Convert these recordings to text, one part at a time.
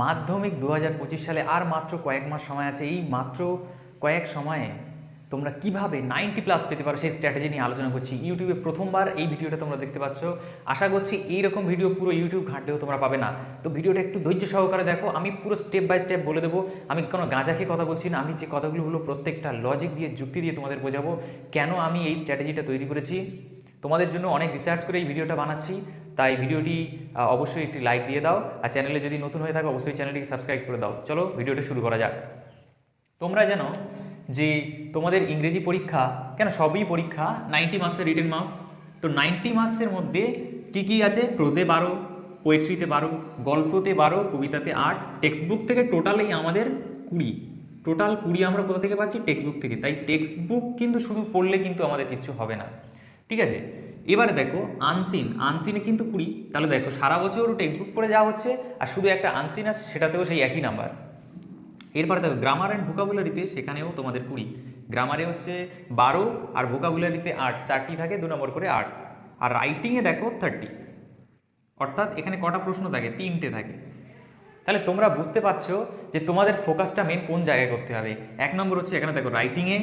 মাধ্যমিক দু হাজার পঁচিশ সালে আর মাত্র কয়েক মাস সময় আছে। এই মাত্র কয়েক সময়ে তোমরা কীভাবে নাইনটি প্লাস পেতে পারো সেই স্ট্র্যাটেজি নিয়ে আলোচনা করছি। ইউটিউবে প্রথমবার এই ভিডিওটা তোমরা দেখতে পাচ্ছ। আশা করছি এইরকম ভিডিও পুরো ইউটিউব ঘাঁটলেও তোমরা পাবে না। তো ভিডিওটা একটু ধৈর্য সহকারে দেখো। আমি পুরো স্টেপ বাই স্টেপ বলে দেবো। আমি কোনো গাঁজাকে কথা বলছি না। আমি যে কথাগুলো হলো প্রত্যেকটা লজিক দিয়ে, যুক্তি দিয়ে তোমাদের বোঝাবো। কেন আমি এই স্ট্র্যাটেজিটা তৈরি করেছি? তোমাদের জন্য অনেক রিসার্চ করে এই ভিডিওটা বানাচ্ছি। তাই ভিডিওটি অবশ্যই একটি লাইক দিয়ে দাও। আর চ্যানেলে যদি নতুন হয়ে থাকো, অবশ্যই চ্যানেলটিকে সাবস্ক্রাইব করে দাও। চলো ভিডিওটা শুরু করা যাক। তোমরা জানো যে তোমাদের ইংরেজি পরীক্ষা, কেন সবই পরীক্ষা? নাইনটি মার্কসের রিটেন মার্কস তো নাইনটি মার্কসের মধ্যে কি কি আছে? প্রোজে বারো পোয়েট্রিতে বারো, গল্পতে বারো, কবিতাতে আট টেক্সট বুক থেকে টোটালি আমাদের কুড়ি। টোটাল কুড়ি আমরা কোথা থেকে পাচ্ছি? টেক্সট বুক থেকে। তাই টেক্সট বুক কিন্তু শুধু পড়লে কিন্তু আমাদের কিচ্ছু হবে না। ঠিক আছে? এবারে দেখো আনসিন আনসিনে কিন্তু কুড়ি। তাহলে দেখো, সারা বছর টেক্সট বুক পড়ে যাওয়া হচ্ছে, আর শুধু একটা আনসিন আছে, সেটাতেও সেই একই নাম্বার এরপরে দেখো গ্রামার অ্যান্ড ভোকাবুলারিতে সেখানেও তোমাদের কুড়ি। গ্রামারে হচ্ছে বারো, আর ভোকাবুলারিতে আট। চারটি থাকে, দু নম্বর করে আট। আর রাইটিংয়ে দেখো থার্টি অর্থাৎ এখানে কটা প্রশ্ন থাকে? তিনটে থাকে। তাহলে তোমরা বুঝতে পারছ যে তোমাদের ফোকাসটা মেন কোন জায়গায় করতে হবে। এক নম্বর হচ্ছে এখানে দেখো রাইটিংয়ে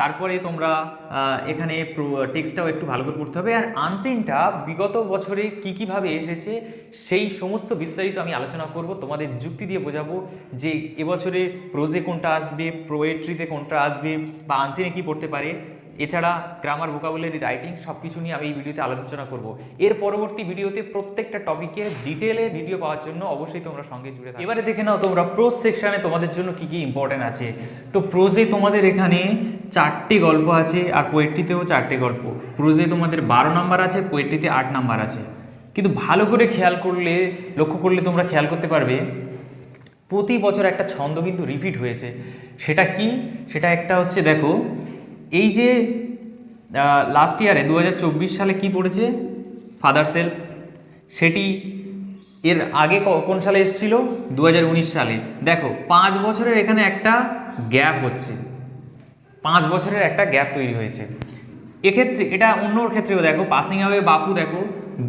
তারপরে তোমরা এখানে টেক্সটটাও একটু ভালো করে পড়তে হবে। আর আনসিনটা বিগত বছরে কী কীভাবে এসেছে, সেই সমস্ত বিস্তারিত আমি আলোচনা করব, তোমাদের যুক্তি দিয়ে বোঝাবো যে এবছরে প্রোজে কোনটা আসবে পোয়েট্রিতে কোনটা আসবে, বা আনসিনে কী পড়তে পারে। এছাড়া গ্রামার ভোকাবুলারি রাইটিং সব কিছু নিয়ে আমি এই ভিডিওতে আলোচনা করব। এর পরবর্তী ভিডিওতে প্রত্যেকটা টপিকের ডিটেলে ভিডিও পাওয়ার জন্য অবশ্যই তোমরা সঙ্গে জুড়ে থাকো। এবারে দেখে নাও তোমরা প্রোজ সেকশনে তোমাদের জন্য কি কি ইম্পর্টেন্ট আছে। তো প্রোজে তোমাদের এখানে চারটে গল্প আছে আর পোয়েট্রিতেও চারটে গল্প। প্রোজে তোমাদের বারো নাম্বার আছে পোয়েট্রিতে আট নাম্বার আছে। কিন্তু ভালো করে খেয়াল করলে, লক্ষ্য করলে তোমরা খেয়াল করতে পারবে, প্রতি বছর একটা ছন্দ কিন্তু রিপিট হয়েছে। সেটা কি? সেটা একটা হচ্ছে, দেখো এই যে লাস্ট ইয়ারে দু হাজার চব্বিশ সালে কি পড়েছে? ফাদার সেল সেটি এর আগে কোন সালে এসেছিল? দু হাজার উনিশ সালে। দেখো, পাঁচ বছরের এখানে একটা গ্যাপ হচ্ছে। পাঁচ বছরের একটা গ্যাপ তৈরি হয়েছে। এক্ষেত্রে, এটা অন্যর ক্ষেত্রেও দেখো পাসিং আওয়ে বাপু, দেখো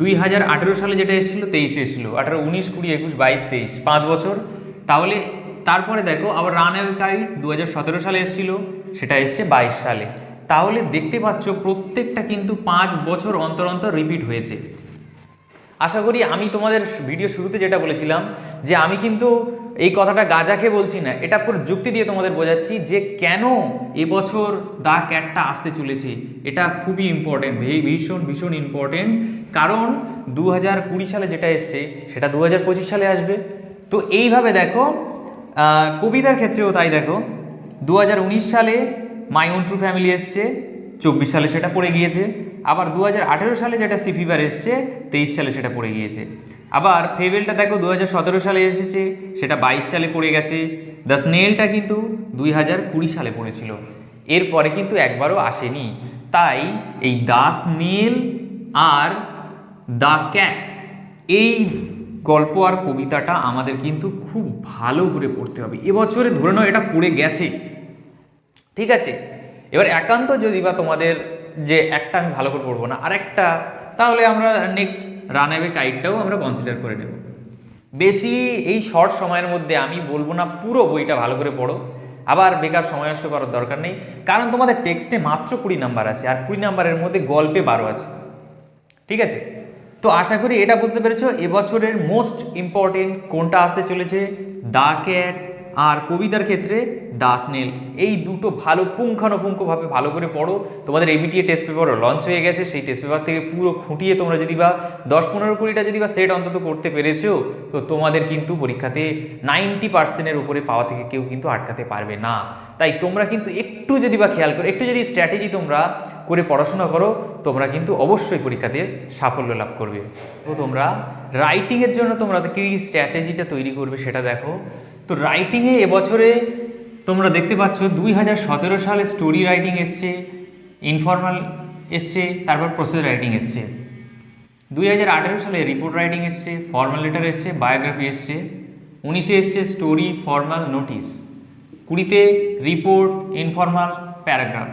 দুই হাজার আঠেরো সালে যেটা এসেছিল, তেইশে এসেছিল। আঠারো, উনিশ, কুড়ি, একুশ, বাইশ, তেইশ, পাঁচ বছর। তাহলে তারপরে দেখো আবার রান অ্যাওয়ে কাইট দু সালে এসেছিল, সেটা এসছে বাইশ সালে। তাহলে দেখতে পাচ্ছ প্রত্যেকটা কিন্তু পাঁচ বছর অন্তর অন্তর রিপিট হয়েছে। আশা করি আমি তোমাদের ভিডিও শুরুতে যেটা বলেছিলাম, যে আমি কিন্তু এই কথাটা গাজা খেয়ে বলছি না, এটা পুরো যুক্তি দিয়ে তোমাদের বোঝাচ্ছি যে কেন এবছর দা ক্যাটটা আসতে চলেছে। এটা খুবই ইম্পর্টেন্ট ভীষণ ভীষণ ইম্পর্টেন্ট কারণ দু হাজার কুড়ি সালে যেটা এসছে, সেটা দু হাজার পঁচিশ সালে আসবে। তো এইভাবে দেখো কবিতার ক্ষেত্রেও তাই দেখো। দু হাজার উনিশ সালে মাই ট্রু ফ্যামিলি এসছে, চব্বিশ সালে সেটা পড়ে গিয়েছে। আবার দু হাজার আঠেরো সালে যেটা সি ফিভার এসছে, তেইশ সালে সেটা পড়ে গিয়েছে। আবার ফেভেলটা দেখো দু হাজার সতেরো সালে এসেছে, সেটা বাইশ সালে পড়ে গেছে। দ্য স্নেলটা কিন্তু দুই হাজার কুড়ি সালে পড়েছিল। এরপরে কিন্তু একবারও আসেনি। তাই এই দ্য স্নেল আর দ্য ক্যাট এই গল্প আর কবিতাটা আমাদের কিন্তু খুব ভালো করে পড়তে হবে। এবছরে ধরে নাও এটা পড়ে গেছে। ঠিক আছে? এবার একান্ত যদি বা তোমাদের যে একটা আমি ভালো করে পড়ব না, আরেকটা, তাহলে আমরা নেক্সট রান অ্যাওয়ে কাইটটাও আমরা কনসিডার করে নেব। বেশি এই শর্ট সময়ের মধ্যে আমি বলব না, পুরো বইটা ভালো করে পড়ো। আবার বেকার সময় নষ্ট করার দরকার নেই। কারণ তোমাদের টেক্সটে মাত্র কুড়ি নাম্বার আছে, আর কুড়ি নাম্বারের মধ্যে গল্পে বারো আছে। ঠিক আছে? তো আশা করি এটা বুঝতে পেরেছ, এবছরের মোস্ট ইম্পর্টেন্ট কোনটা আসতে চলেছে দা ক্যাট আর কবিতার ক্ষেত্রে দা স্নেল এই দুটো ভালো পুঙ্খানুপুঙ্খভাবে ভালো করে পড়ো। তোমাদের এবিটিএ টেস্ট পেপারও লঞ্চ হয়ে গেছে। সেই টেস্ট পেপার থেকে পুরো খুঁটিয়ে তোমরা যদি বা দশ পনেরো কুড়িটা যদি বা সেট অন্তত করতে পেরেছ, তো তোমাদের কিন্তু পরীক্ষাতে নাইনটি পার্সেন্টের উপরে পাওয়া থেকে কেউ কিন্তু আটকাতে পারবে না। তাই তোমরা কিন্তু একটু যদি বা খেয়াল করো, একটু যদি স্ট্র্যাটেজি তোমরা করে পড়াশোনা করো, তোমরা কিন্তু অবশ্যই পরীক্ষাতে সাফল্য লাভ করবে। তো তোমরা রাইটিংয়ের জন্য তোমরা কী স্ট্র্যাটেজিটা তৈরি করবে সেটা দেখো। তো রাইটিংয়ে এবছরে তোমরা দেখতে পাচ্ছ দুই হাজার সতেরো সালে স্টোরি রাইটিং এসছে ইনফর্মাল এসছে, তারপর প্রসেস রাইটিং এসছে। দুই হাজার আঠেরো সালে রিপোর্ট রাইটিং এসছে ফর্মাল লেটার এসছে বায়োগ্রাফি এসছে। উনিশে এসছে স্টোরি ফর্মাল নোটিস কুড়িতে রিপোর্ট ইনফর্মাল প্যারাগ্রাফ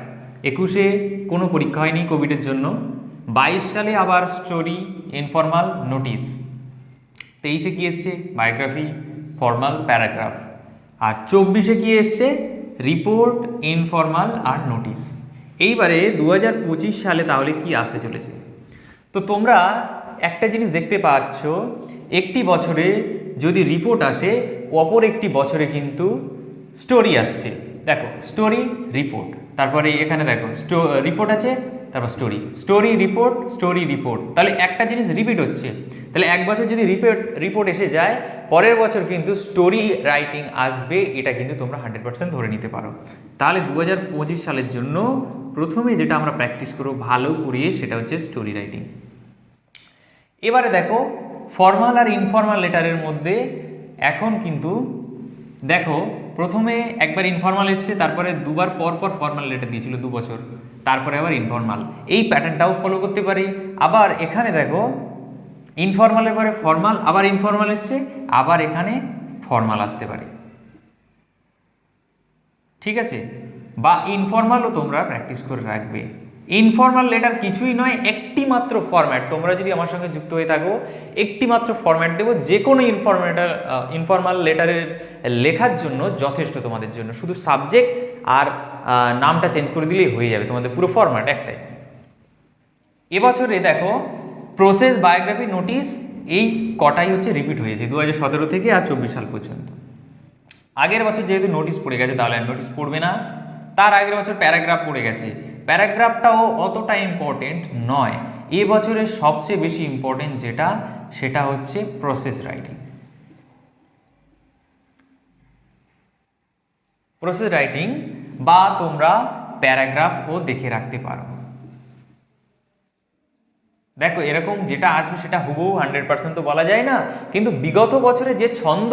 একুশে কোনো পরীক্ষা হয়নি কোভিডের জন্য। বাইশ সালে আবার স্টোরি ইনফর্মাল নোটিস তেইশে কি এসছে? বায়োগ্রাফি ফর্মাল প্যারাগ্রাফ আর চব্বিশে কি এসছে? রিপোর্ট ইনফর্মাল আর নোটিশ এইবারে দু হাজার পঁচিশ সালে তাহলে কি আসতে চলেছে? তো তোমরা একটা জিনিস দেখতে পাচ্ছ, একটি বছরে যদি রিপোর্ট আসে, অপর একটি বছরে কিন্তু স্টোরি আসছে। দেখো স্টোরি রিপোর্ট তারপরে এখানে দেখো রিপোর্ট আছে তারপর story story report story report তাহলে একটা জিনিস রিপিট হচ্ছে। তাহলে এক বছর যদি রিপোর্ট রিপোর্ট এসে যায়, পরের বছর কিন্তু স্টোরি রাইটিং আসবে, এটা কিন্তু তোমরা হান্ড্রেড পার্সেন্ট ধরে নিতে পারো। তাহলে দু হাজার পঁচিশ সালের জন্য প্রথমে যেটা আমরা প্র্যাকটিস করব, ভালো করে সেটা হচ্ছে স্টোরি রাইটিং এবারে দেখো ফর্মাল আর ইনফর্মাল লেটারের মধ্যে এখন কিন্তু দেখো, প্রথমে একবার ইনফর্মাল এসছে, তারপরে দুবার পর পর ফর্মাল লেটার দিয়েছিল দু বছর তারপরে আবার ইনফর্মাল এই প্যাটার্নটাও ফলো করতে পারি। আবার এখানে দেখো ইনফর্মালের পরে ফর্মাল আবার ইনফর্মাল এসছে, আবার এখানে ফর্মাল আসতে পারে। ঠিক আছে? বা ইনফর্মালও তোমরা প্র্যাকটিস করে রাখবে। ইনফর্মাল লেটার কিছুই নয়, একটি মাত্র ফরম্যাট তোমরা যদি আমার সঙ্গে যুক্ত হয়ে থাকো, একটি মাত্র ফরম্যাট দেবো যে কোনো ইনফরমেটার ইনফর্মাল লেটারের লেখার জন্য যথেষ্ট তোমাদের জন্য। শুধু সাবজেক্ট আর নামটা চেঞ্জ করে দিলেই হয়ে যাবে, তোমাদের পুরো ফরম্যাট একটাই। এবছরে দেখো প্রসেস বায়োগ্রাফি নোটিশ এই কটাই হচ্ছে রিপিট হয়েছে দু হাজার সতেরো থেকে আর চব্বিশ সাল পর্যন্ত। আগের বছর যেহেতু নোটিশ পড়ে গেছে, তাহলে আর নোটিশ পড়বে না। তার আগের বছর প্যারাগ্রাফ পড়ে গেছে। প্যারাগ্রাফটাও অতটা ইম্পর্টেন্ট নয়। এবছরের সবচেয়ে বেশি ইম্পর্টেন্ট যেটা, সেটা হচ্ছে প্রসেস রাইটিং প্রসেস রাইটিং বা তোমরা প্যারাগ্রাফও দেখে রাখতে পারো। দেখো, এরকম যেটা আসবে সেটা হুবহু হান্ড্রেড পার্সেন্ট তো বলা যায় না, কিন্তু বিগত বছরে যে ছন্দ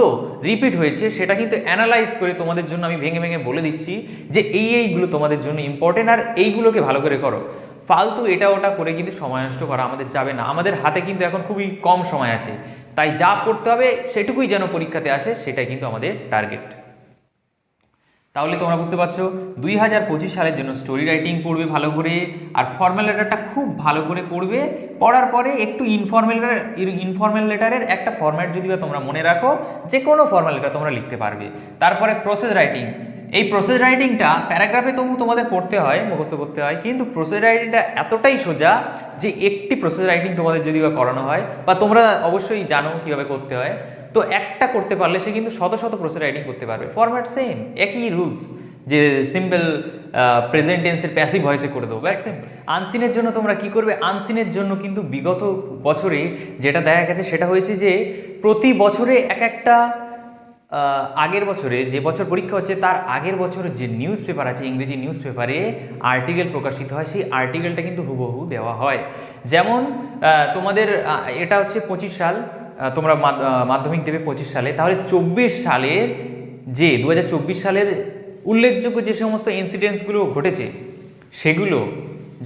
রিপিট হয়েছে সেটা কিন্তু অ্যানালাইজ করে তোমাদের জন্য আমি ভেঙে ভেঙে বলে দিচ্ছি যে এই এইগুলো তোমাদের জন্য ইম্পর্টেন্ট আর এইগুলোকে ভালো করে করো। ফালতু এটা ওটা করে কিন্তু সময় নষ্ট করা আমাদের যাবে না। আমাদের হাতে কিন্তু এখন খুবই কম সময় আছে। তাই যা করতে হবে সেটুকুই যেন পরীক্ষাতে আসে, সেটাই কিন্তু আমাদের টার্গেট তাহলে তোমরা বুঝতে পারছ, দুই হাজার পঁচিশ সালের জন্য স্টোরি রাইটিং পড়বে ভালো করে, আর ফর্মাল লেটারটা খুব ভালো করে পড়বে। পড়ার পরে একটু ইনফর্মাল ইনফর্মাল লেটারের একটা ফর্ম্যাট যদি বা তোমরা মনে রাখো যে কোনো ফর্মাল লেটার তোমরা লিখতে পারবে। তারপরে প্রসেস রাইটিং এই প্রসেস রাইটিংটা প্যারাগ্রাফে তবু তোমাদের পড়তে হয়, মুখস্থ করতে হয়, কিন্তু প্রসেস রাইটিংটা এতটাই সোজা যে একটি প্রসেস রাইটিং তোমাদের যদি বা করানো হয়, বা তোমরা অবশ্যই জানো কীভাবে করতে হয়। তো একটা করতে পারলে সে কিন্তু শত শত প্রসেস রাইটিং করতে পারবে। ফরম্যাট সেম একই রুলস যে সিম্পল প্রেজেন্ট টেন্সের প্যাসিভ ভয়েসে করে দেবো ব্যাস। সিম্পল আনসিনের জন্য তোমরা কি করবে? আনসিনের জন্য কিন্তু বিগত বছরে যেটা দেখা গেছে সেটা হয়েছে যে প্রতি বছরে এক একটা আগের বছরে যে বছর পরীক্ষা হচ্ছে তার আগের বছরের যে নিউজ পেপার আছে ইংরেজি নিউজ পেপারে আর্টিকেল প্রকাশিত হয় সেই আর্টিকেলটা কিন্তু হুবহু দেওয়া হয়। যেমন তোমাদের এটা হচ্ছে পঁচিশ সাল তোমরা মাধ্যমিক দেবে পঁচিশ সালে। তাহলে চব্বিশ সালের যে দু হাজার চব্বিশ সালের উল্লেখযোগ্য যে সমস্ত ইনসিডেন্টসগুলো ঘটেছে, সেগুলো,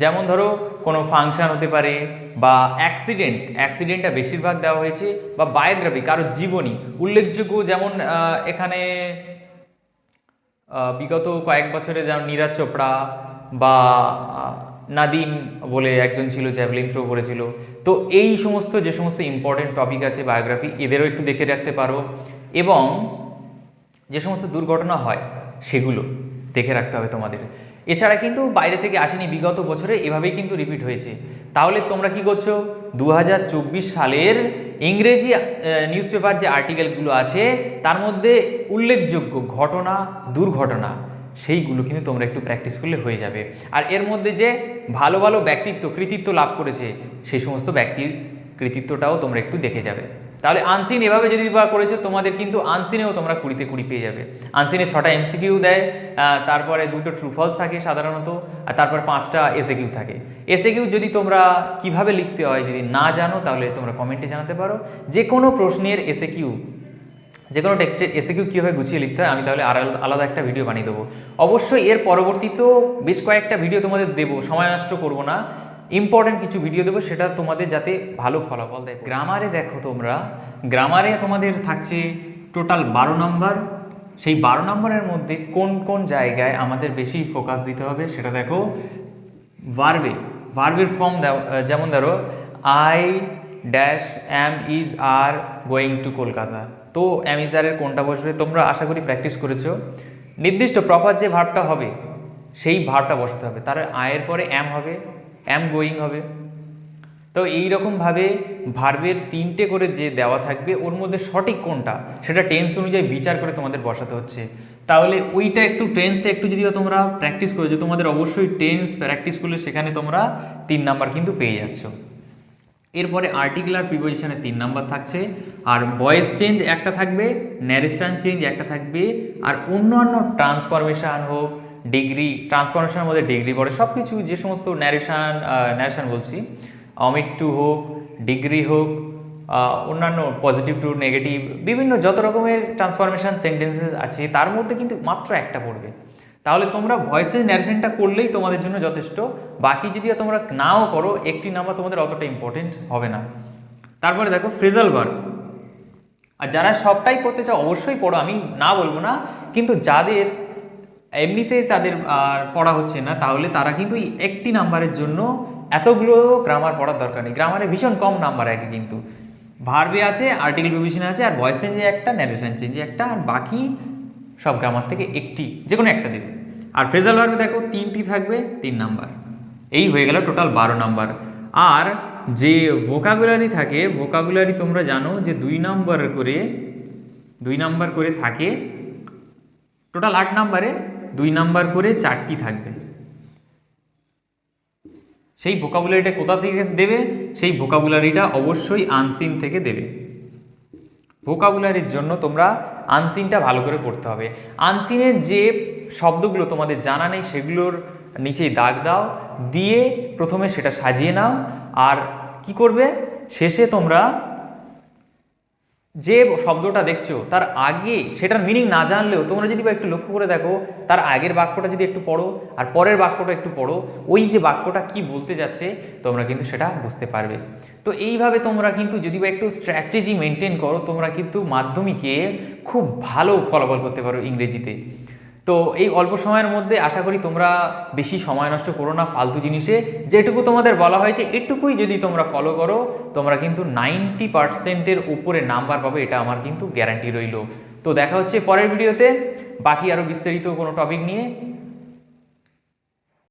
যেমন ধরো, কোনো ফাংশন হতে পারে বা অ্যাক্সিডেন্ট অ্যাক্সিডেন্টটা বেশিরভাগ দেওয়া হয়েছে, বা বায়োগ্রাফি কারোর জীবনী। উল্লেখযোগ্য যেমন এখানে বিগত কয়েক বছরে যেমন নীরাজ চোপড়া বা নাদিম বলে একজন ছিল, জ্যাভলিন থ্রো করেছিল। তো এই সমস্ত, যে সমস্ত ইম্পর্টেন্ট টপিক আছে বায়োগ্রাফি এদেরও একটু দেখে রাখতে পারো। এবং যে সমস্ত দুর্ঘটনা হয়, সেগুলো দেখে রাখতে হবে তোমাদের। এছাড়া কিন্তু বাইরে থেকে আসেনি, বিগত বছরে এভাবেই কিন্তু রিপিট হয়েছে। তাহলে তোমরা কি করছ? দু হাজার চব্বিশ সালের ইংরেজি নিউজ পেপার যে আর্টিকেলগুলো আছে, তার মধ্যে উল্লেখযোগ্য ঘটনা, দুর্ঘটনা। সেইগুলো কিন্তু তোমরা একটু প্র্যাকটিস করলে হয়ে যাবে। আর এর মধ্যে যে ভালো ভালো ব্যক্তিত্ব, কৃতিত্ব লাভ করেছে, সেই সমস্ত ব্যক্তির কৃতিত্বটাও তোমরা একটু দেখে যাবে। তাহলে আনসিন এভাবে যদি বা করেছ, তোমাদের কিন্তু আনসিনেও তোমরা কুড়িতে কুড়ি পেয়ে যাবে। আনসিনে ছটা এমসিকিউ দেয় তারপরে দুটো ট্রু ফলস থাকে সাধারণত, আর তারপর পাঁচটা এসএ কিউ থাকে। এসএ কিউ যদি তোমরা কীভাবে লিখতে হয়, যদি না জানো, তাহলে তোমরা কমেন্টে জানাতে পারো। যে কোনো প্রশ্নের এসএ কিউ যে কোনো টেক্সটের কিউ কীভাবে গুছিয়ে লিখতে হয়, আমি তাহলে আর আলাদা একটা ভিডিও বানিয়ে দেবো। অবশ্যই এর পরবর্তীতেও বেশ কয়েকটা ভিডিও তোমাদের দেবো, সময় নষ্ট করব না। ইম্পর্টেন্ট কিছু ভিডিও দেবো, সেটা তোমাদের যাতে ভালো ফলাফল দেয়। গ্রামারে দেখো তোমরা গ্রামারে তোমাদের থাকছে টোটাল বারো নম্বর সেই বারো নম্বরের মধ্যে কোন কোন জায়গায় আমাদের বেশি ফোকাস দিতে হবে, সেটা দেখো। ভার্বে ভার্বের ফর্ম যেমন ধরো I dash am is are going to Kolkata তো অ্যামিজারের কোনটা বসবে তোমরা আশা করি প্র্যাকটিস করেছ। নির্দিষ্ট প্রপার যে ভার্বটা হবে, সেই ভার্বটা বসাতে হবে। তার আয়ের পরে অ্যাম হবে অ্যাম গোয়িং হবে। তো এই এইরকমভাবে ভার্বের তিনটে করে যে দেওয়া থাকবে, ওর মধ্যে সঠিক কোনটা, সেটা টেন্স অনুযায়ী বিচার করে তোমাদের বসাতে হচ্ছে। তাহলে ওইটা একটু টেন্সটা একটু যদি তোমরা প্র্যাকটিস করেছ, তোমাদের অবশ্যই টেন্স প্র্যাকটিস করলে সেখানে তোমরা তিন নাম্বার কিন্তু পেয়ে যাচ্ছ। এরপরে আর্টিকুলার প্রিপোজিশনে তিন নাম্বার থাকছে, আর ভয়েস চেঞ্জ একটা থাকবে ন্যারেশন চেঞ্জ একটা থাকবে, আর অন্যান্য ট্রান্সফরমেশন হোক ডিগ্রি ট্রান্সফরমেশনের মধ্যে ডিগ্রি পড়ে সব কিছু যে সমস্ত ন্যারেশান ন্যারেশান বলছি অমিট টু হোক ডিগ্রি হোক অন্যান্য পজিটিভ টু নেগেটিভ বিভিন্ন যত রকমের ট্রান্সফরমেশন সেন্টেন্সেস আছে, তার মধ্যে কিন্তু মাত্র একটা পড়বে। তাহলে তোমরা ভয়েসের ন্যারেশনটা করলেই তোমাদের জন্য যথেষ্ট। বাকি যদি তোমরা নাও করো, একটি নাম্বার তোমাদের অতটা ইম্পর্টেন্ট হবে না। তারপরে দেখো ফ্রেজাল ভার্ব আর যারা সবটাই করতে চাও, অবশ্যই পড়ো। আমি না বলব না, কিন্তু যাদের এমনিতে তাদের আর পড়া হচ্ছে না, তাহলে তারা কিন্তু একটি নাম্বারের জন্য এতগুলো গ্রামার পড়ার দরকার নেই। গ্রামারে ভীষণ কম নাম্বার আগে কিন্তু। ভার্বে আছে আর্টিকেল প্রিভিশন আছে, আর ভয়েস চেঞ্জে একটা ন্যারেশন চেঞ্জে একটা, আর বাকি সব গ্রামার থেকে একটি যে কোনো একটা দেবে। আর ফ্রেজাল ভার্বে দেখো, তিনটি থাকবে, তিন নাম্বার এই হয়ে গেল টোটাল বারো নাম্বার আর যে ভোকাবুলারি থাকে ভোকাবুলারি তোমরা জানো যে দুই নাম্বার করে, দুই নাম্বার করে থাকে টোটাল আট নাম্বারে দুই নাম্বার করে চারটি থাকবে। সেই ভোকাবুলারিটা কোথা থেকে দেবে? সেই ভোকাবুলারিটা অবশ্যই আনসিন থেকে দেবে। ভোকাবুলারির জন্য তোমরা আনসিনটা ভালো করে পড়তে হবে। আনসিনের যে শব্দগুলো তোমাদের জানা নেই, সেগুলোর নিচেই দাগ দাও, দিয়ে প্রথমে সেটা সাজিয়ে নাও, আর কি করবে? শেষে তোমরা যে শব্দটা দেখছ, তার আগে সেটার মিনিং না জানলেও তোমরা যদি একটু লক্ষ্য করে দেখো, তার আগের বাক্যটা যদি একটু পড়ো আর পরের বাক্যটা একটু পড়ো, ওই যে বাক্যটা কি বলতে যাচ্ছে, তোমরা কিন্তু সেটা বুঝতে পারবে। তো এইভাবে তোমরা কিন্তু যদি বা একটু স্ট্র্যাটেজি মেনটেন করো, তোমরা কিন্তু মাধ্যমিকে খুব ভালো ফলাফল করতে পারো ইংরেজিতে। তো এই অল্প সময়ের মধ্যে আশা করি তোমরা বেশি সময় নষ্ট করো না ফালতু জিনিসে। যেটুকু তোমাদের বলা হয়েছে, এটুকুই যদি তোমরা ফলো করো, তোমরা কিন্তু নাইনটি পার্সেন্টের উপরে নাম্বার পাবে, এটা আমার কিন্তু গ্যারান্টি রইল। তো দেখা হচ্ছে পরের ভিডিওতে বাকি আরও বিস্তারিত কোনো টপিক নিয়ে।